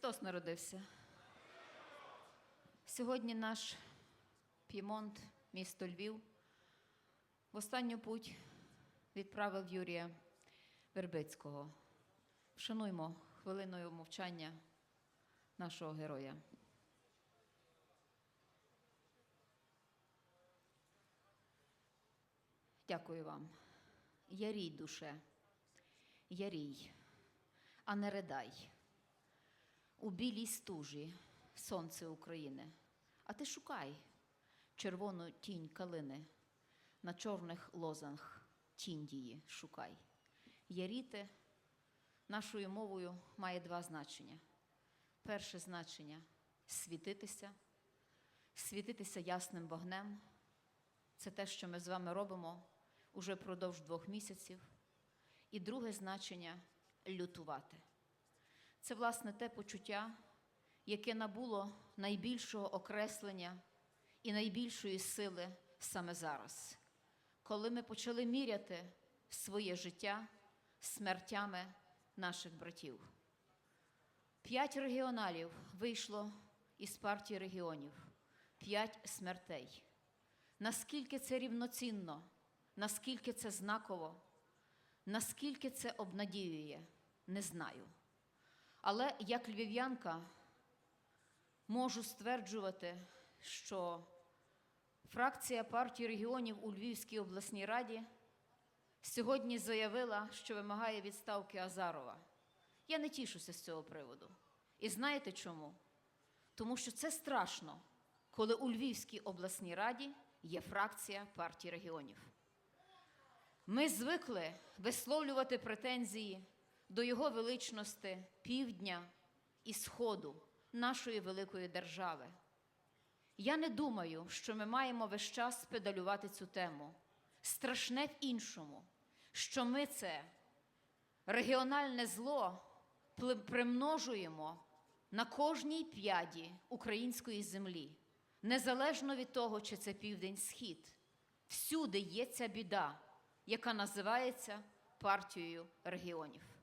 Христос народився. Сьогодні наш П'ємонт, місто Львів, в останню путь відправив Юрія Вербицького. Вшануймо хвилиною мовчання нашого героя. Дякую вам. Ярій душе, ярій, а не ридай. У білій стужі сонце України. А ти шукай червону тінь калини, на чорних лозах тінь її шукай. Яріти нашою мовою має два значення. Перше значення світитися, світитися ясним вогнем. Це те, що ми з вами робимо уже впродовж двох місяців. І друге значення лютувати. Це, власне, те почуття, яке набуло найбільшого окреслення і найбільшої сили саме зараз, коли ми почали міряти своє життя смертями наших братів. П'ять регіоналів вийшло із партії регіонів, п'ять смертей. Наскільки це рівноцінно, наскільки це знаково, наскільки це обнадіює, не знаю. Але як львів'янка можу стверджувати, що фракція партії регіонів у Львівській обласній раді сьогодні заявила, що вимагає відставки Азарова. Я не тішуся з цього приводу. І знаєте чому? Тому що це страшно, коли у Львівській обласній раді є фракція партії регіонів. Ми звикли висловлювати претензії до його величності півдня і сходу нашої великої держави. Я не думаю, що ми маємо весь час педалювати цю тему. Страшне в іншому, що ми це регіональне зло примножуємо на кожній п'яді української землі, незалежно від того, чи це південь-схід. Всюди є ця біда, яка називається партією регіонів.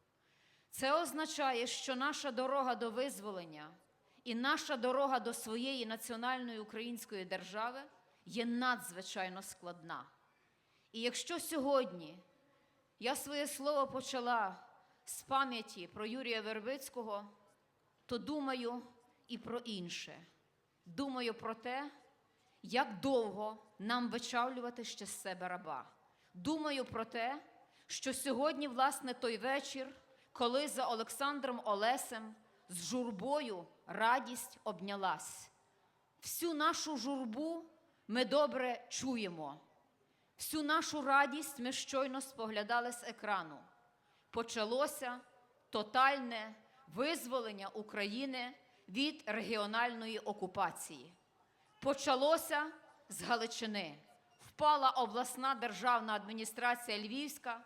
Це означає, що наша дорога до визволення і наша дорога до своєї національної української держави є надзвичайно складна. І якщо сьогодні я своє слово почала з пам'яті про Юрія Вербицького, то думаю і про інше. Думаю про те, як довго нам вичавлювати ще з себе раба. Думаю про те, що сьогодні, власне, той вечір, коли за Олександром Олесем з журбою радість обнялась. Всю нашу журбу ми добре чуємо. Всю нашу радість ми щойно споглядали з екрану. Почалося тотальне визволення України від регіональної окупації. Почалося з Галичини. Впала обласна державна адміністрація Львівська,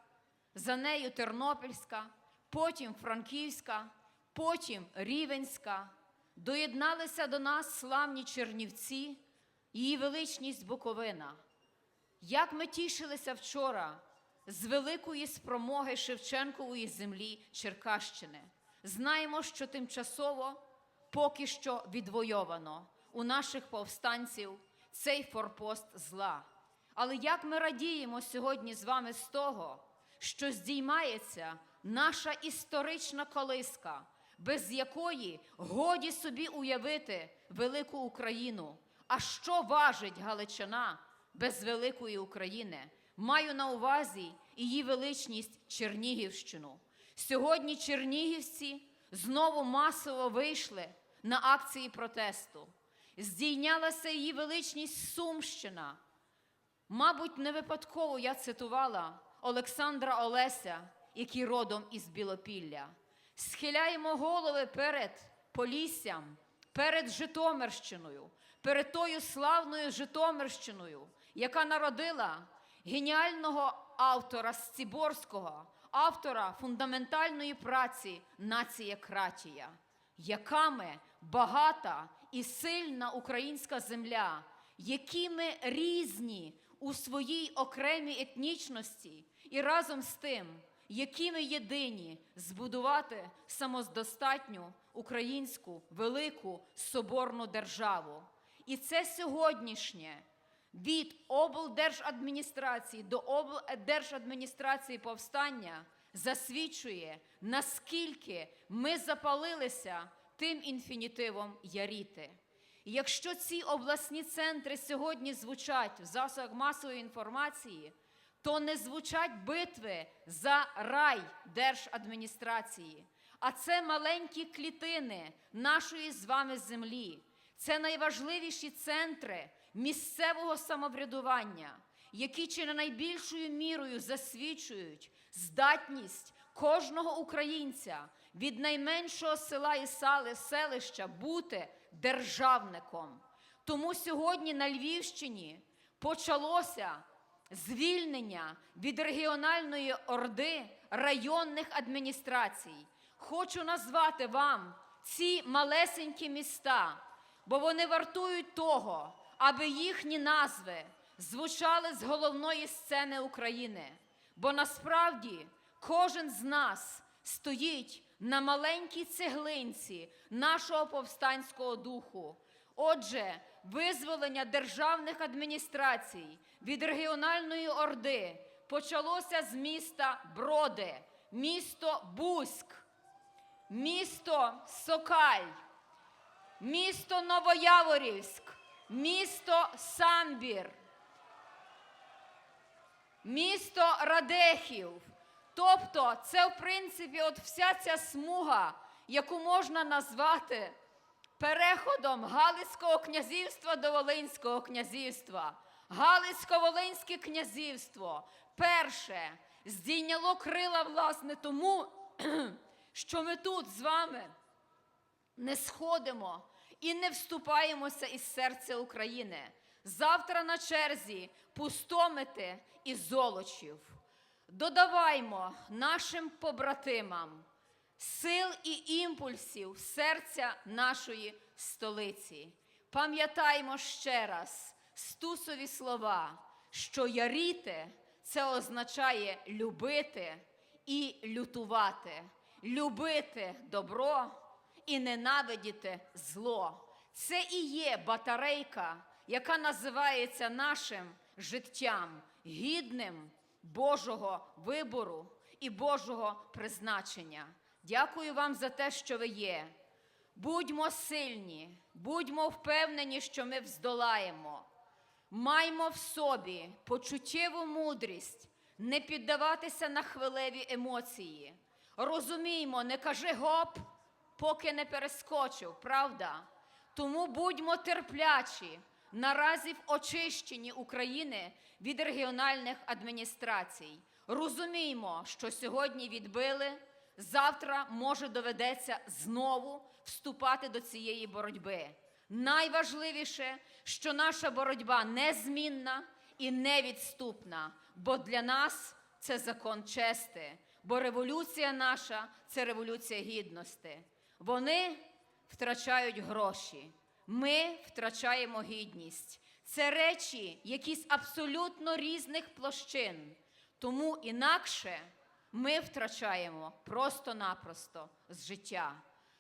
за нею Тернопільська, потім Франківська, потім Рівенська. Доєдналися до нас славні Чернівці, її величність Буковина. Як ми тішилися вчора з великої спромоги Шевченкової землі Черкащини. Знаємо, що тимчасово поки що відвойовано у наших повстанців цей форпост зла. Але як ми радіємо сьогодні з вами з того, що здіймається наша історична колиска, без якої годі собі уявити велику Україну. А що важить Галичина без великої України? Маю на увазі її величність Чернігівщину. Сьогодні чернігівці знову масово вийшли на акції протесту. Здійнялася її величність Сумщина. Мабуть, не випадково я цитувала Олександра Олеся, який родом із Білопілля. Схиляємо голови перед Поліссям, перед Житомирщиною, перед тою славною Житомирщиною, яка народила геніального автора Сціборського, автора фундаментальної праці Нація Кратія. Яка ми багата і сильна українська земля, які ми різні у своїй окремій етнічності, і разом з тим, які ми єдині збудувати самодостатню українську велику соборну державу. І це сьогоднішнє від облдержадміністрації до облдержадміністрації повстання засвідчує, наскільки ми запалилися тим інфінітивом яріти. Якщо ці обласні центри сьогодні звучать в засобах масової інформації, то не звучать битви за рай держадміністрації, а це маленькі клітини нашої з вами землі. Це найважливіші центри місцевого самоврядування, які чи не найбільшою мірою засвідчують здатність кожного українця від найменшого села і сали, селища бути державником. Тому сьогодні на Львівщині почалося звільнення від регіональної орди районних адміністрацій. Хочу назвати вам ці малесенькі міста, бо вони вартують того, аби їхні назви звучали з головної сцени України. Бо насправді кожен з нас стоїть на маленькій цеглинці нашого повстанського духу. Отже, визволення державних адміністрацій від регіональної орди почалося з міста Броди, місто Бузьк, місто Сокаль, місто Новояворівськ, місто Самбір, місто Радехів. Тобто, це, в принципі, от вся ця смуга, яку можна назвати переходом Галицького князівства до Волинського князівства. Галицько-Волинське князівство перше здійняло крила, власне, тому, що ми тут з вами не сходимо і не вступаємося із серця України. Завтра на черзі пустомити і золочів. Додаваймо нашим побратимам сил і імпульсів серця нашої столиці. Пам'ятаймо ще раз стусові слова, що яріти це означає любити і лютувати, любити добро і ненавидіти зло. Це і є батарейка, яка називається нашим життям, гідним Божого вибору і Божого призначення. Дякую вам за те, що ви є. Будьмо сильні, будьмо впевнені, що ми вздолаємо. Маймо в собі почуттєву мудрість, не піддаватися на хвилеві емоції. Розуміймо, не кажи гоп, поки не перескочив, правда? Тому будьмо терплячі наразі в очищенні України від регіональних адміністрацій. Розуміймо, що сьогодні відбили, завтра може доведеться знову вступати до цієї боротьби. Найважливіше, що наша боротьба незмінна і невідступна, бо для нас це закон чести, бо революція наша це революція гідності. Вони втрачають гроші, ми втрачаємо гідність. Це речі, які з абсолютно різних площин. Тому інакше ми втрачаємо просто-напросто з життя.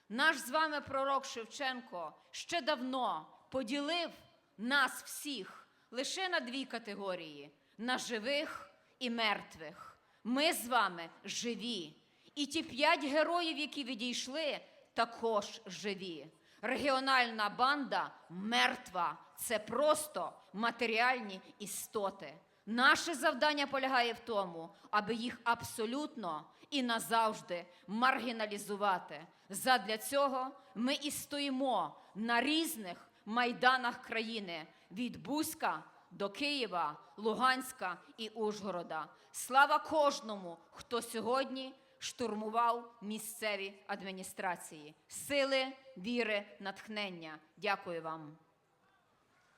Наш з вами пророк Шевченко ще давно поділив нас всіх лише на дві категорії: на живих і мертвих. Ми з вами живі. І ті п'ять героїв, які відійшли, також живі. Регіональна банда мертва. Це просто матеріальні істоти. Наше завдання полягає в тому, аби їх абсолютно і назавжди маргіналізувати. Задля цього ми і стоїмо на різних майданах країни від Бузька до Києва, Луганська і Ужгорода. Слава кожному, хто сьогодні штурмував місцеві адміністрації. Сили, віри, натхнення. Дякую вам.